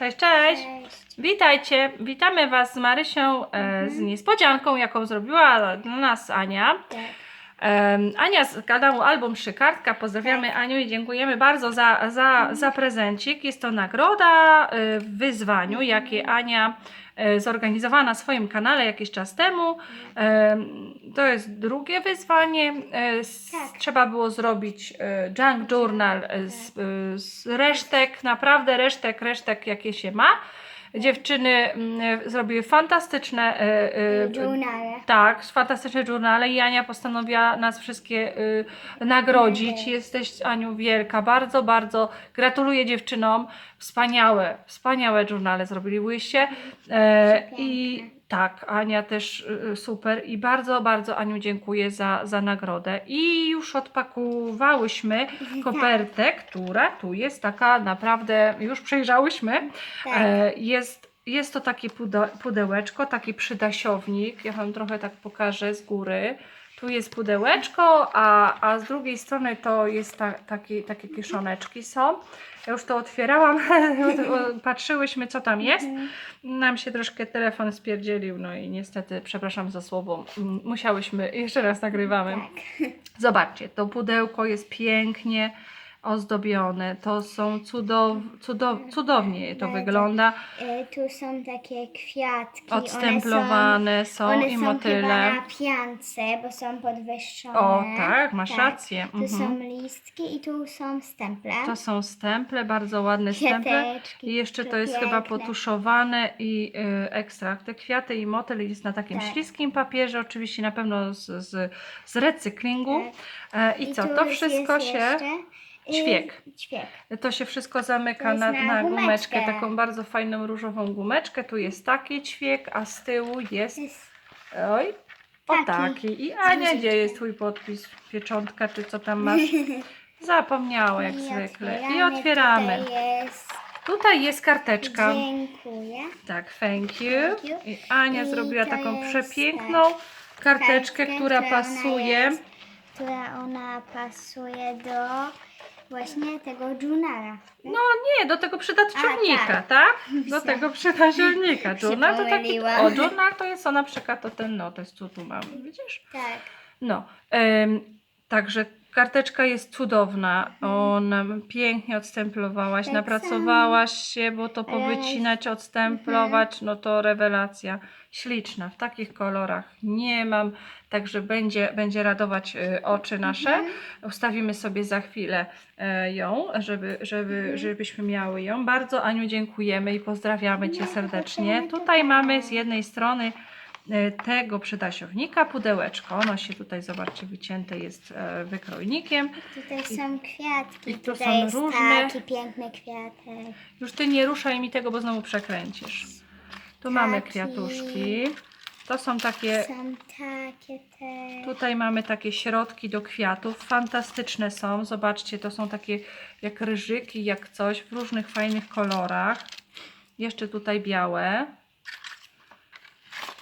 Cześć, cześć! Cześć. Witajcie! Witamy Was z Marysią e, z niespodzianką, jaką zrobiła dla nas Ania. Tak. Em, Ania z kanału Album Szykartka. Pozdrawiamy Aniu i dziękujemy bardzo za, za, za prezencik. Jest to nagroda e, w wyzwaniu, jakie Ania e, zorganizowała na swoim kanale jakiś czas temu. Em, To jest drugie wyzwanie. E, s- Tak. Trzeba było zrobić junk journal z, e, z resztek, naprawdę resztek, resztek jakie się ma. Dziewczyny mm, zrobiły fantastyczne e, e, Journale. tak, fantastyczne żurnale i Ania postanowiła nas wszystkie y, nagrodzić. Jesteś Aniu wielka, bardzo, bardzo gratuluję dziewczynom. Wspaniałe, wspaniałe żurnale zrobiłyście. E, I. tak, Ania też y, super i bardzo, bardzo Aniu dziękuję za, za nagrodę. I już odpakowałyśmy kopertę, która tu jest taka naprawdę, już przejrzałyśmy. Tak. E, Jest, jest to takie pude, pudełeczko, taki przydasiownik. Ja Wam trochę tak pokażę z góry. Tu jest pudełeczko, a, a z drugiej strony to jest ta, takie, takie kieszoneczki są. Ja już to otwierałam, patrzyłyśmy co tam jest. Nam się troszkę telefon spierdzielił, no i niestety, przepraszam za słowo, musiałyśmy, jeszcze raz nagrywamy. Tak. Zobaczcie, to pudełko jest pięknie ozdobione. To są cudow, cudow, cudownie to wygląda. E, tu są takie kwiatki. Odstemplowane są, One są, i one są chyba motyle. na piance, bo są podwyższone. O, tak, masz rację. Tu Mhm. są listki i tu są stemple. To są stemple, bardzo ładne stemple. Kwiateczki. I jeszcze to jest chyba potuszowane i y, ekstrakt. Te kwiaty i motyl jest na takim Tak. śliskim papierze, oczywiście na pewno z, z, z recyklingu. Tak. E, I co, tu to już wszystko jest się, jeszcze, Ćwiek. Ćwiek. to się wszystko zamyka na, na na gumeczkę, gumeczkę. taką bardzo fajną różową gumeczkę. Tu jest taki ćwiek, a z tyłu jest, Jest oj, o Taki. taki. I Ania, gdzie jest twój podpis, pieczątka, czy co tam masz? Zapomniała jak I zwykle. I otwieramy. Tutaj jest. Tutaj jest karteczka. Dziękuję. Tak, thank you. Thank you. I Ania I zrobiła taką przepiękną karteczkę, która pasuje. która ona pasuje do właśnie tego journala. No nie, do tego przydatniownika, A, tak. tak? Do tego przydatniownika. Się Journal to taki. O, journal to jest o na przykład to ten notes, co tu mamy, widzisz? Tak. No, em, także karteczka jest cudowna. Ona pięknie odstemplowałaś, Tak napracowałaś się, bo to powycinać, odstemplować, no to rewelacja. Śliczna, w takich kolorach nie mam, także będzie, będzie radować y, oczy nasze. Mhm. Ustawimy sobie za chwilę e, ją, żeby, żeby, Mhm. żebyśmy miały ją. Bardzo Aniu dziękujemy i pozdrawiamy Cię serdecznie. Tutaj mamy z jednej strony tego przydasiownika pudełeczko. Ono się tutaj, zobaczcie, wycięte jest e, wykrojnikiem. Tutaj są kwiatki. i tu tutaj są jest różne- taki piękny kwiatek. Już Ty nie ruszaj mi tego, bo znowu przekręcisz. Tu mamy Taki. kwiatuszki. To są takie Są takie te. Tutaj mamy takie środki do kwiatów. Fantastyczne są. Zobaczcie, to są takie jak ryżyki, jak coś w różnych fajnych kolorach. Jeszcze tutaj białe.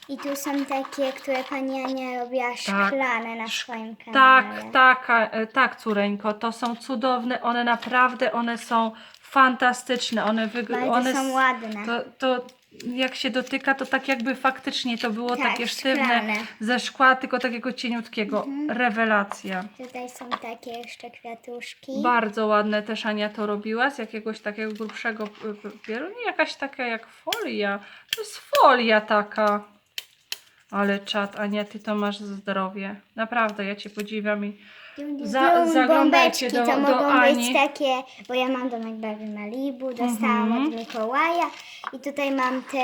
I tu są takie, które pani Ania robiła szklane na swoim kanale. Tak, tak, e, tak, córeńko. To są cudowne. One naprawdę, one są fantastyczne. One, wyg- Bardzo one są s- ładne. To, to jak się dotyka, to tak jakby faktycznie to było Tak, takie sztywne szklane. ze szkła, tylko takiego cieniutkiego. Rewelacja. Tutaj są takie jeszcze kwiatuszki. Bardzo ładne też Ania to robiła z jakiegoś takiego grubszego p- papieru. Nie jakaś taka jak folia. To jest folia taka. Ale czad, Ania, ty to masz zdrowie. Naprawdę, ja cię podziwiam i Za- zaglądajcie bombeczki do- to do mogą Ani. być takie, bo ja mam domek Barbie Malibu, dostałam Mhm. od Mikołaja i tutaj mam te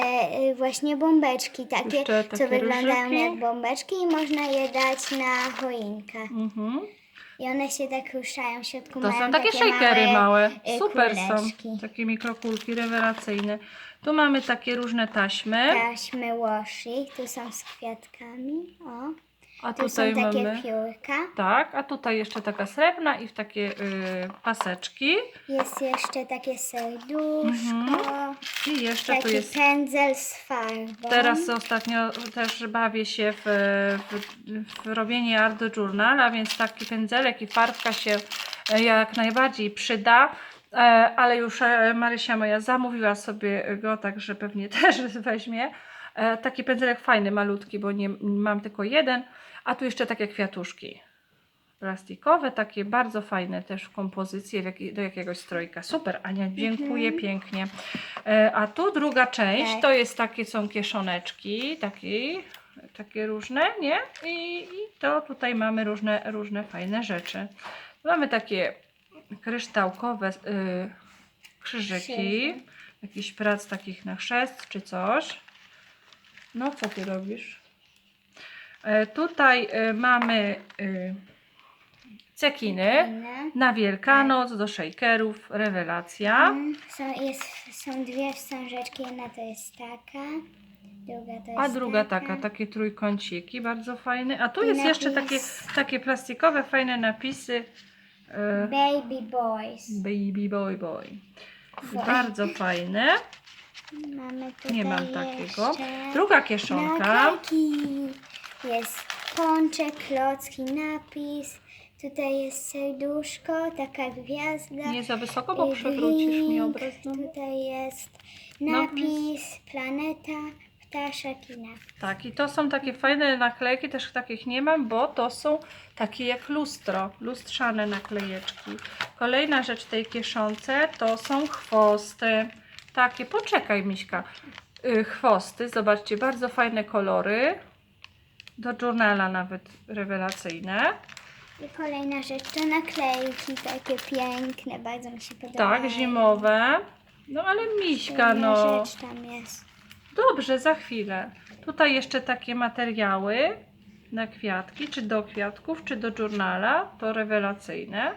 y, właśnie bombeczki takie, Jeszcze takie co wyglądają jak bombeczki i można je dać na choinkę. mhm. I one się tak ruszają w środku. to mają są takie shakery małe. y, Super kuleczki. są. Takie mikrokulki rewelacyjne. Tu mamy takie różne taśmy. Taśmy washi, tu są z kwiatkami, o. A Tu tutaj są takie mamy. piórka. Tak, a tutaj jeszcze taka srebrna i w takie y, paseczki. Jest jeszcze takie serduszko. I jeszcze Mhm. tu Taki jest pędzel z farbą. Teraz ostatnio też bawię się w, w, w robienie art journal, a więc taki pędzelek i farbka się e, jak najbardziej przyda. E, ale już e, Marysia moja zamówiła sobie go, także pewnie też weźmie. E, taki pędzelek fajny, malutki, bo nie mam tylko jeden, a tu jeszcze takie kwiatuszki plastikowe, takie bardzo fajne też w kompozycji do jakiegoś strojka. Super, Ania, dziękuję pięknie. E, a tu druga część, Tak. to jest takie są kieszoneczki, takie, takie różne, nie? I, I to tutaj mamy różne, różne fajne rzeczy. Mamy takie kryształkowe y, krzyżyki, Krzyżyk. jakiś prac takich na chrzest czy coś. No, co ty robisz? E, tutaj y, mamy y, cekiny na Wielkanoc do shakerów, rewelacja. Mm, Są, jest, są dwie wstążeczki, jedna to jest taka, druga to jest A druga taka. takie trójkąciki, bardzo fajne. A tu I jest jeszcze napis. takie, takie plastikowe, fajne napisy. E, Baby Boys. Baby boy boy. Boy. Bardzo fajne. Mamy tutaj Nie mam takiego. jeszcze Druga kieszonka. naklejki. Jest pączek, klocki, napis. Tutaj jest serduszko, taka gwiazda. Nie za wysoko, bo przewrócisz mi obraz. No. Tutaj jest Napis. napis, planeta, ptaszek i napis. Tak, i to są takie fajne naklejki, też takich nie mam, bo to są takie jak lustro, lustrzane naklejeczki. Kolejna rzecz w tej kieszonce to są chwosty. Takie, poczekaj Miśka. Y, Chwosty, zobaczcie, bardzo fajne kolory. Do journala nawet rewelacyjne. I kolejna rzecz to naklejki, takie piękne, bardzo mi się podobają. Tak, zimowe. No ale Miśka, no. rzecz tam jest. Dobrze, za chwilę. Tutaj jeszcze takie materiały na kwiatki, czy do kwiatków, czy do journala. To rewelacyjne.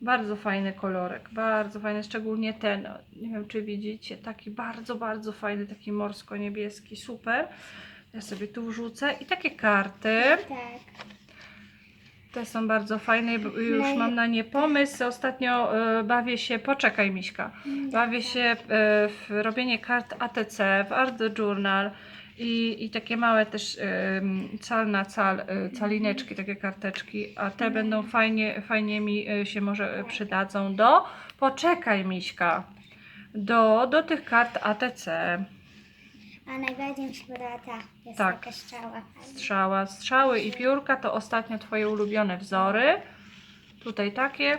Bardzo fajny kolorek, bardzo fajny, szczególnie ten. Nie wiem, czy widzicie, taki bardzo, bardzo fajny, taki morsko-niebieski, super. Ja sobie tu wrzucę. I takie karty. Tak. Te są bardzo fajne, już No i- mam na nie pomysł. Ostatnio e, bawię się, poczekaj Miśka, bawię się e, w robienie kart ATC, w Art Journal i, i takie małe też em, cal na cal, e, calineczki, takie karteczki, a te będą fajnie, fajnie mi e, się może e, przydadzą do, poczekaj Miśka, do, do tych kart ATC. A najbardziej mi się podoba ta, jest Tak. taka strzała. Strzała, strzały i piórka to ostatnio Twoje ulubione wzory. Tutaj takie.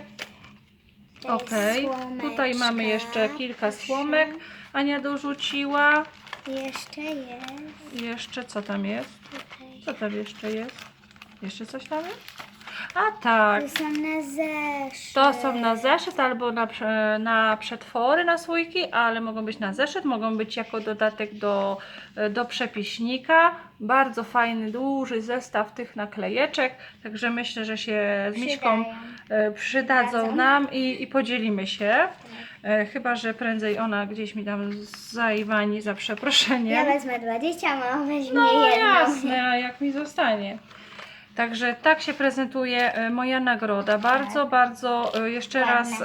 To jest Okej, tutaj mamy jeszcze kilka słomek. Ania dorzuciła. Jeszcze jest Jeszcze co tam jest? tutaj. Co tam jeszcze jest? Jeszcze coś tam jest? A tak, To są na zeszyt. to są na zeszyt albo na, na przetwory, na słoiki, ale mogą być na zeszyt, mogą być jako dodatek do, do przepiśnika. Bardzo fajny, duży zestaw tych naklejeczek, także myślę, że się z Miśką Przydają. e, przydadzą nam i, i podzielimy się. E, Chyba, że prędzej ona gdzieś mi tam zaiwani za przeproszeniem. Ja wezmę 20, mama weźmie No jedną. jasne, a jak mi zostanie. Także tak się prezentuje e, moja nagroda. Bardzo, bardzo e, jeszcze raz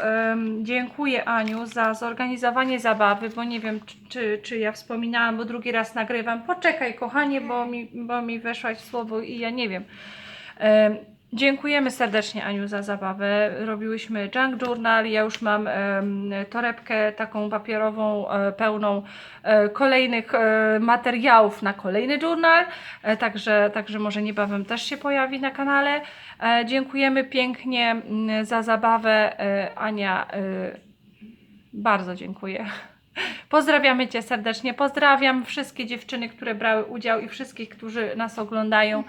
dziękuję Aniu za zorganizowanie zabawy, bo nie wiem, czy- czy, czy ja wspominałam, bo drugi raz nagrywam. Poczekaj, kochanie, bo mi, bo mi weszłaś w słowo i ja nie wiem. Em, Dziękujemy serdecznie Aniu za zabawę. Robiłyśmy junk journal. Ja już mam torebkę taką papierową, e, pełną e, kolejnych e, materiałów na kolejny journal. Także, także może niebawem też się pojawi na kanale. Dziękujemy pięknie mm, za zabawę. Ania, bardzo dziękuję. Pozdrawiamy Cię serdecznie. Pozdrawiam wszystkie dziewczyny, które brały udział i wszystkich, którzy nas oglądają. E,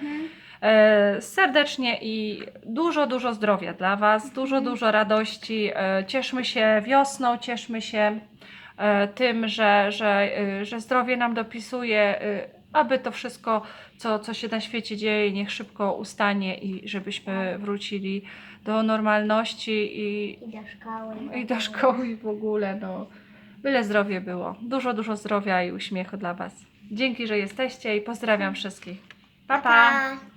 serdecznie i dużo, dużo zdrowia dla Was, dużo, dużo radości. E, cieszmy się wiosną, cieszmy się e, tym, że, że, e, że zdrowie nam dopisuje, e, aby to wszystko, co, co się na świecie dzieje, niech szybko ustanie i żebyśmy wrócili do normalności i, I do szkoły. i do szkoły w ogóle, no. Byle zdrowie było. Dużo, dużo zdrowia i uśmiechu dla Was. Dzięki, że jesteście i pozdrawiam wszystkich. pa! pa. pa.